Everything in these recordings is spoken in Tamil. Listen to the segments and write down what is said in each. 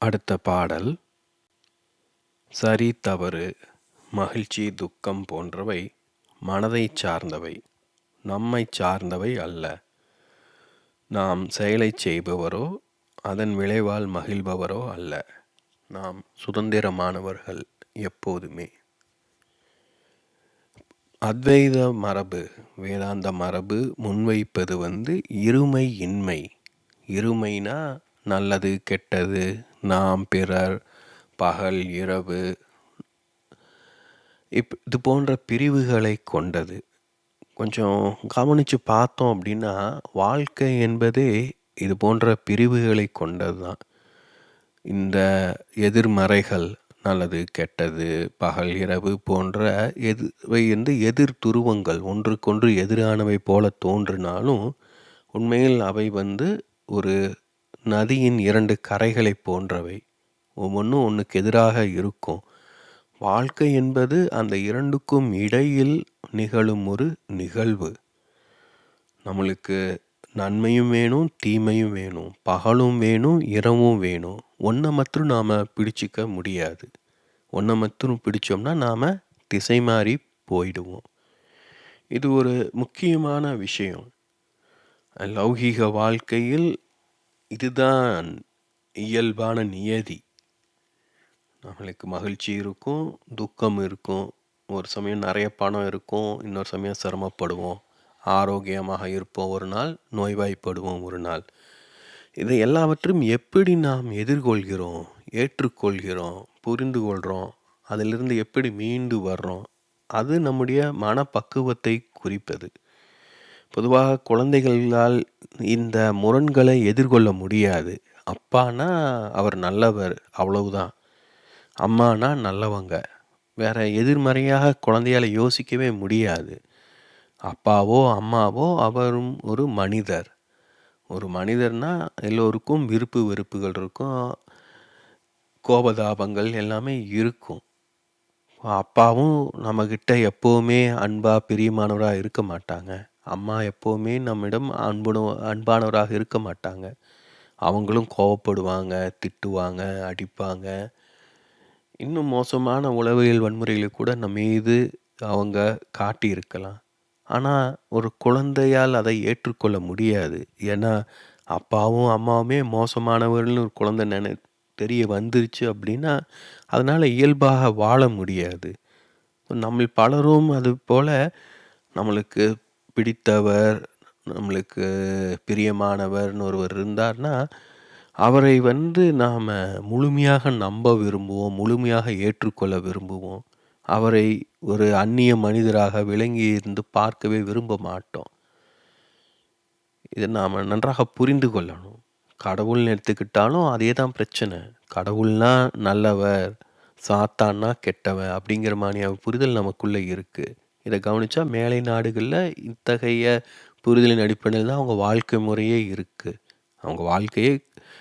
அடுத்த பாடல் சரி தவறு மகிழ்ச்சி துக்கம் போன்றவை மனதைச் சார்ந்தவை நம்மைச் சார்ந்தவை அல்ல. நாம் செயலை செய்பவரோ அதன் விளைவால் மகிழ்பவரோ அல்ல. நாம் சுதந்திரமானவர்கள் எப்போதுமே. அத்வைத மரபு வேதாந்த மரபு முன்வைப்பது வந்து இருமை இன்மை. இருமைனா நல்லது கெட்டது நாம் பிறர் பகல் இரவு இப் இது போன்ற பிரிவுகளை கொண்டது. கொஞ்சம் கவனித்து பார்த்தோம் அப்படின்னா வாழ்க்கை என்பதே இது போன்ற பிரிவுகளை கொண்டது தான் இந்த எதிர்மறைகள் நல்லது கெட்டது பகல் இரவு போன்ற எதுவை வந்து எதிர் துருவங்கள் ஒன்றுக்கொன்று எதிரானவை போல தோன்றினாலும் உண்மையில் அவை வந்து ஒரு நதியின் இரண்டு கரைகளைப் போன்றவை. ஒவ்வொன்றும் ஒன்றுக்கு எதிராக இருக்கும். வாழ்க்கை என்பது அந்த இரண்டுக்கும் இடையில் நிகழும் ஒரு நிகழ்வு. நம்மளுக்கு நன்மையும் வேணும் தீமையும் வேணும் பகலும் வேணும் இரவும் வேணும். ஒன்றை மட்டும் நாம் பிடிச்சிக்க முடியாது. ஒன்றை மட்டும் பிடிச்சோம்னா நாம் திசை மாறி போயிடுவோம். இது ஒரு முக்கியமான விஷயம். லௌகீக வாழ்க்கையில் இதுதான் இயல்பான நியதி. நம்மளுக்கு மகிழ்ச்சி இருக்கும் துக்கம் இருக்கும் ஒரு சமயம் நிறைய பணம் இருக்கும் இன்னொரு சமயம் சிரமப்படுவோம். ஆரோக்கியமாக இருப்போம் ஒரு நாள் நோய்வாய்ப்படுவோம் ஒரு நாள். இதை எல்லாவற்றையும் எப்படி நாம் எதிர்கொள்கிறோம் ஏற்றுக்கொள்கிறோம் புரிந்து கொள்கிறோம் அதிலிருந்து எப்படி மீண்டு வர்றோம் அது நம்முடைய மனப்பக்குவத்தை குறிப்பது. பொதுவாக குழந்தைகளால் இந்த முரண்களை எதிர்கொள்ள முடியாது. அப்பானா அவர் நல்லவர் அவ்வளவுதான். அம்மானா நல்லவங்க. வேற எதிர்மறையாக குழந்தையால் யோசிக்கவே முடியாது. அப்பாவோ அம்மாவோ அவரும் ஒரு மனிதர். ஒரு மனிதர்னா எல்லோருக்கும் விருப்பு வெறுப்புகள் இருக்கும். கோபதாபங்கள் எல்லாமே இருக்கும். அப்பாவும் நம்மக்கிட்ட எப்போவுமே அன்பாக பிரியமானவராக இருக்க மாட்டாங்க. அம்மா எப்போவுமே நம்மிடம் அன்புணு அன்பானவராக இருக்க மாட்டாங்க. அவங்களும் கோவப்படுவாங்க திட்டுவாங்க அடிப்பாங்க. இன்னும் மோசமான உளவியல் வன்முறைகளை கூட நம்ம மீது அவங்க காட்டியிருக்கலாம். ஆனால் ஒரு குழந்தையால் அதை ஏற்றுக்கொள்ள முடியாது. ஏன்னா அப்பாவும் அம்மாவுமே மோசமானவர்கள்னு ஒரு குழந்தை நினை தெரிய வந்துருச்சு அப்படின்னா அதனால் இயல்பாக வாழ முடியாது. நம்ம பலரும் அது போல் நம்மளுக்கு பிடித்தவர் நம்மளுக்கு பிரியமானவர்னு ஒருவர் இருந்தார்னா அவரை வந்து நாம் முழுமையாக நம்ப விரும்புவோம் முழுமையாக ஏற்றுக்கொள்ள விரும்புவோம். அவரை ஒரு அந்நிய மனிதராக விளங்கி இருந்து பார்க்கவே விரும்ப மாட்டோம். இதை நாம் நன்றாக புரிந்து கொள்ளணும். கடவுள்னு எடுத்துக்கிட்டாலும் அதே தான் பிரச்சனை. கடவுள்னா நல்லவர் சாத்தான்னா கெட்டவன் அப்படிங்கிற மாதிரியான புரிதல் நமக்குள்ளே இருக்குது இதை கவனித்தா மேலை நாடுகளில் இத்தகைய புரிதலின் அடிப்படையில் தான் அவங்க வாழ்க்கை முறையே இருக்குது அவங்க வாழ்க்கையே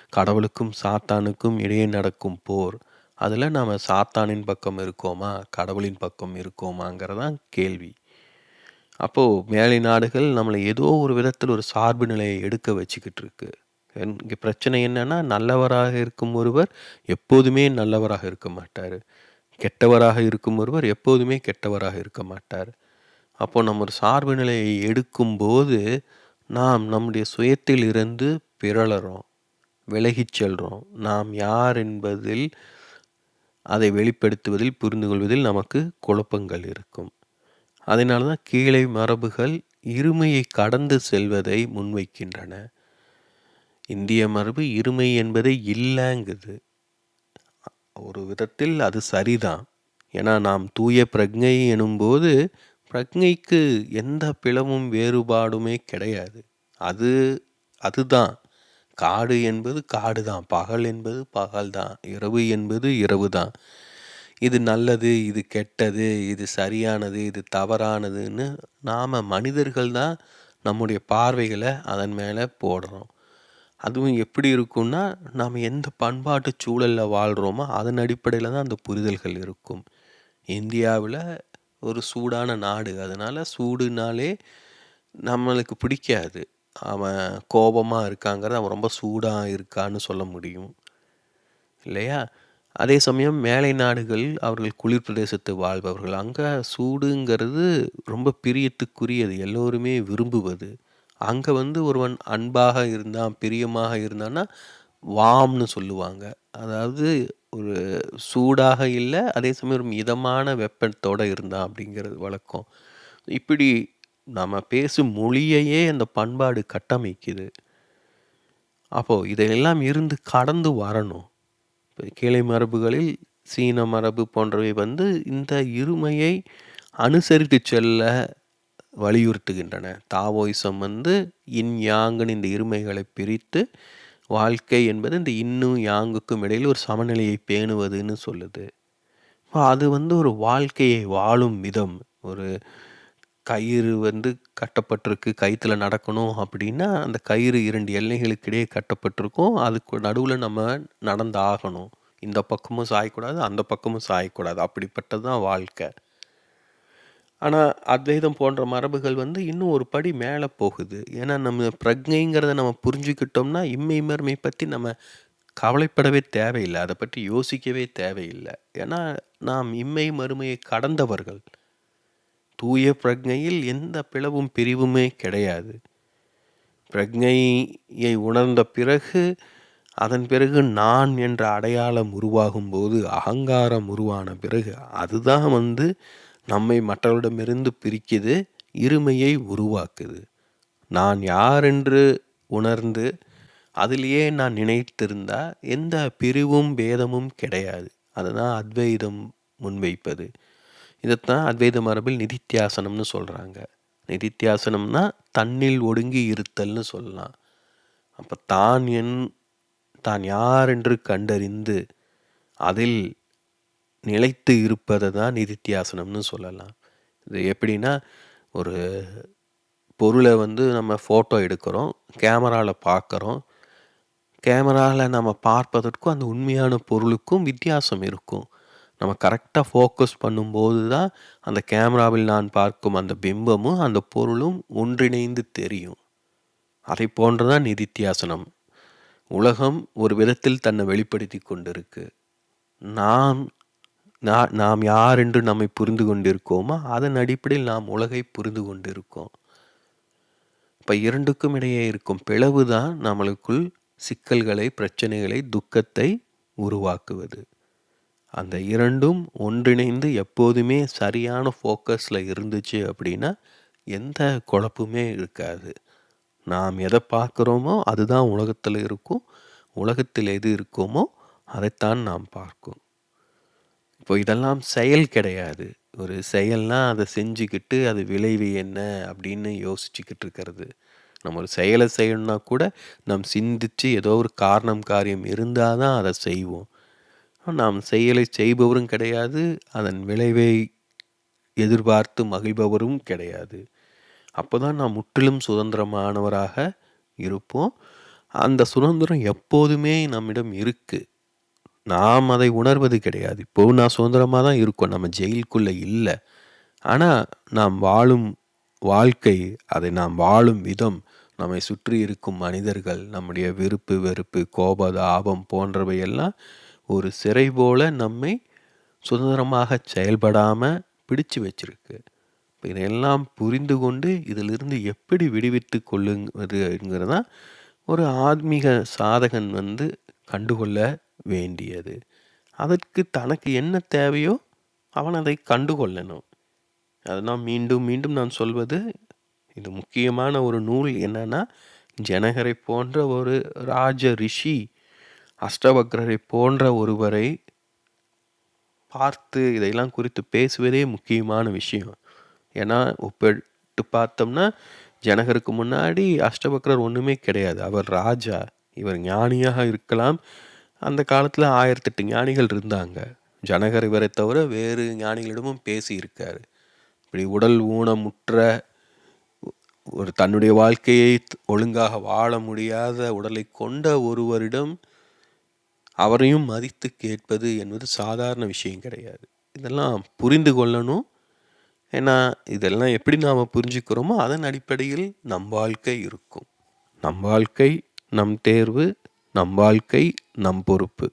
கடவுளுக்கும் சாத்தானுக்கும் இடையே நடக்கும் போர். அதில் நாம் சாத்தானின் பக்கம் இருக்கோமா கடவுளின் பக்கம் இருக்கோமாங்கிறதான் கேள்வி. அப்போது மேலை நாடுகள் நம்மளை ஏதோ ஒரு விதத்தில் ஒரு சார்பு நிலையை எடுக்க வச்சுக்கிட்டு இருக்கு. இங்கே பிரச்சனை என்னன்னா நல்லவராக இருக்கும் ஒருவர் எப்போதுமே நல்லவராக இருக்க மாட்டார். கெட்டவராக இருக்கும் ஒருவர் எப்போதுமே கெட்டவராக இருக்க மாட்டார். அப்போ நம்ம ஒரு சார்பு நிலையை எடுக்கும்போது நாம் நம்முடைய சுயத்தில் இருந்து பிறளறோம் விலகிச் செல்கிறோம் நாம் யார் என்பதில் அதை வெளிப்படுத்துவதில் புரிந்து கொள்வதில் நமக்கு குழப்பங்கள் இருக்கும். அதனால தான் கீழே மரபுகள் இருமையை கடந்து செல்வதை முன்வைக்கின்றன. இந்திய மரபு இருமை என்பதை இல்லைங்குது. ஒரு விதத்தில் அது சரிதான். ஏன்னா நாம் தூய பிரஜை எனும்போது பிரஜைக்கு எந்த பிளவும் வேறுபாடுமே கிடையாது. அது அதுதான். காடு என்பது காடு தான் பகல் என்பது பகல் தான் இரவு என்பது இரவு தான் இது நல்லது இது கெட்டது இது சரியானது இது தவறானதுன்னு நாம் மனிதர்கள் தான் நம்முடைய பார்வைகளை அதன் மேலே போடுறோம். அதுவும் எப்படி இருக்கும்னா நாம் எந்த பண்பாட்டு சூழலில் வாழ்கிறோமோ அதன் அடிப்படையில் தான் அந்த புரிதல்கள் இருக்கும். இந்தியாவில் ஒரு சூடான நாடு. அதனால் சூடுனாலே நம்மளுக்கு பிடிக்காது. அவன் கோபமாக இருக்காங்கிறத அவன் ரொம்ப சூடாக இருக்கான்னு சொல்ல முடியும். இல்லையா? அதே சமயம் மேலை நாடுகள் அவர்கள் குளிர் பிரதேசத்தை வாழ்பவர்கள். அங்கே சூடுங்கிறது ரொம்ப பிரியத்துக்குரியது. எல்லோருமே விரும்புவது. அங்கே வந்து ஒருவன் அன்பாக இருந்தான் பிரியமாக இருந்தான்னா வாம்னு சொல்லுவாங்க. அதாவது ஒரு சூடாக இல்லை அதே சமயம் ஒரு மிதமான வெப்பத்தோடு இருந்தான் அப்படிங்கிறது வழக்கம். இப்படி நம்ம பேசும் மொழியையே அந்த பண்பாடு கட்டமைக்குது. அப்போது இதையெல்லாம் இருந்து கடந்து வரணும். இப்போ கீழை மரபுகளில் சீன மரபு போன்றவை வந்து இந்த இருமையை அனுசரித்து செல்ல வலியுறுத்துகின்றன. தாவோயிசம் வந்து இன் யாங்குன்னு இந்த இருமைகளை பிரித்து வாழ்க்கை என்பது இந்த இன்னும் யாங்குக்கும் இடையில் ஒரு சமநிலையை பேணுவதுன்னு சொல்லுது. அது வந்து ஒரு வாழ்க்கையை வாழும் விதம். ஒரு கயிறு வந்து கட்டப்பட்டிருக்கு கயிற்றுல நடக்கணும் அப்படின்னா அந்த கயிறு இரண்டு எல்லைகளுக்கிடையே கட்டப்பட்டிருக்கும். அதுக்கு நடுவில் நம்ம நடந்து ஆகணும் இந்த பக்கமும் சாயக்கூடாது அந்த பக்கமும் சாயக்கூடாது. அப்படிப்பட்டது தான் வாழ்க்கை. ஆனால் அத்வைதம் போன்ற மரபுகள் வந்து இன்னும் ஒரு படி மேலே போகுது. ஏன்னா நம்ம பிரஜைங்கிறத நம்ம புரிஞ்சுக்கிட்டோம்னா இம்மை மருமை பற்றி நம்ம கவலைப்படவே தேவையில்லை. அதை பற்றி யோசிக்கவே தேவையில்லை. ஏன்னா நாம் இம்மை மறுமையை கடந்தவர்கள். தூய பிரஜையில் எந்த பிளவும் பிரிவுமே கிடையாது. பிரஜையை உணர்ந்த பிறகு அதன் பிறகு நான் என்ற அடையாளம் உருவாகும் போது அகங்காரம் உருவான பிறகு அதுதான் வந்து நம்மை மற்றவரிடமிருந்து பிரிக்குது இருமையை உருவாக்குது. நான் யார் என்று உணர்ந்து அதிலேயே நான் நினைத்திருந்தா எந்த பிரிவும் பேதமும் கிடையாது. அதுதான் அத்வைதம் முன்வைப்பது. இதைத்தான் அத்வைத மரபில் நிதித்தியாசனம்னு சொல்கிறாங்க நிதித்தியாசனம்னா தன்னில் ஒடுங்கி இருத்தல்னு சொல்லலாம். அப்போ தான் என் தான் யார் என்று கண்டறிந்து அதில் நிலைத்து இருப்பதை தான் நிதித்தியாசனம்னு சொல்லலாம். இது எப்படின்னா ஒரு பொருளை வந்து நம்ம ஃபோட்டோ எடுக்கிறோம் கேமராவில் பார்க்குறோம். கேமராவில் நம்ம பார்ப்பதற்கும் அந்த உண்மையான பொருளுக்கும் வித்தியாசம் இருக்கும். நம்ம கரெக்டாக ஃபோக்கஸ் பண்ணும்போது தான் அந்த கேமராவில் நான் பார்க்கும் அந்த பிம்பமும் அந்த பொருளும் ஒன்றிணைந்து தெரியும். அதை போன்று தான் நிதித்தியாசனம். உலகம் ஒரு விதத்தில் தன்னை வெளிப்படுத்தி கொண்டிருக்கு. நாம் நாம் யார் என்று நம்மை புரிந்து கொண்டிருக்கோமோ அதன் அடிப்படையில் நாம் உலகை புரிந்து கொண்டிருக்கோம். இப்போ இரண்டுக்கும் இடையே இருக்கும் பிளவு தான் நம்மளுக்குள் சிக்கல்களை பிரச்சனைகளை துக்கத்தை உருவாக்குவது. அந்த இரண்டும் ஒன்றிணைந்து எப்போதுமே சரியான ஃபோக்கஸில் இருந்துச்சு அப்படின்னா எந்த குழப்பமே இருக்காது. நாம் எதை பார்க்குறோமோ அதுதான் உலகத்தில் இருக்கும் உலகத்தில் எது இருக்கோமோ அதைத்தான் நாம் பார்க்கும். இப்போ இதெல்லாம் செயல் கிடையாது. ஒரு செயல்னால் அதை செஞ்சுக்கிட்டு அது விளைவு என்ன அப்படின்னு யோசிச்சுக்கிட்டு இருக்கிறது. நம்ம ஒரு செயலை செய்யணும்னா கூட நாம் சிந்தித்து ஏதோ ஒரு காரணம் காரியம் இருந்தால் தான் அதை செய்வோம். நாம் செயலை செய்பவரும் கிடையாது அதன் விளைவை எதிர்பார்த்து மகிழ்பவரும் கிடையாது. அப்போ தான் நாம் முற்றிலும் சுதந்திரமானவராக இருப்போம். அந்த சுதந்திரம் எப்போதுமே நம்மிடம் இருக்குது நாம் அதை உணர்வது கிடையாது. இப்போது நான் சுதந்திரமாக தான் இருக்கோம். நம்ம ஜெயிலுக்குள்ளே இல்லை. ஆனால் நாம் வாழும் வாழ்க்கை அதை நாம் வாழும் விதம் நம்மை சுற்றி இருக்கும் மனிதர்கள் நம்முடைய விருப்பு வெறுப்பு கோபத ஆபம் போன்றவையெல்லாம் ஒரு சிறை போல நம்மை சுதந்திரமாக செயல்படாமல் பிடிச்சு வச்சிருக்கு. இப்போ இதையெல்லாம் புரிந்து கொண்டு இதிலிருந்து எப்படி விடுவித்து கொள்ளுங்கிறதான் ஒரு ஆத்மீக சாதகன் வந்து கண்டுகொள்ள வேண்டியது. அதற்கு தனக்கு என்ன தேவையோ அவன் அதை கண்டுகொள்ளணும். அதனால் மீண்டும் மீண்டும் நான் சொல்வது இது முக்கியமான ஒரு நூல் என்னன்னா ஜனகரை போன்ற ஒரு ராஜ ரிஷி அஷ்டவக்ரரை போன்ற ஒருவரை பார்த்து இதையெல்லாம் குறித்து பேசுவதே முக்கியமான விஷயம். ஏன்னா ஒப்பிட்டு பார்த்தோம்னா ஜனகருக்கு முன்னாடி அஷ்டபக்ரர் ஒன்றுமே கிடையாது. அவர் ராஜா இவர் ஞானியாக இருக்கலாம் அந்த காலத்தில் ஆயிரத்தெட்டு ஞானிகள் இருந்தாங்க. ஜனகர் இவரை தவிர வேறு ஞானிகளிடமும் பேசியிருக்கார். இப்படி உடல் ஊனமுற்ற ஒரு தன்னுடைய வாழ்க்கையை ஒழுங்காக வாழ முடியாத உடலை கொண்ட ஒருவரிடம் அவரையும் மதித்து கேட்பது என்பது சாதாரண விஷயம் கிடையாது. இதெல்லாம் புரிந்து கொள்ளணும். ஏன்னா இதெல்லாம் எப்படி நாம் புரிஞ்சுக்கிறோமோ அதன் அடிப்படையில் நம் வாழ்க்கை இருக்கும். நம் வாழ்க்கை நம் தேர்வு நம் வாழ்க்கை நம் பொறுப்பு.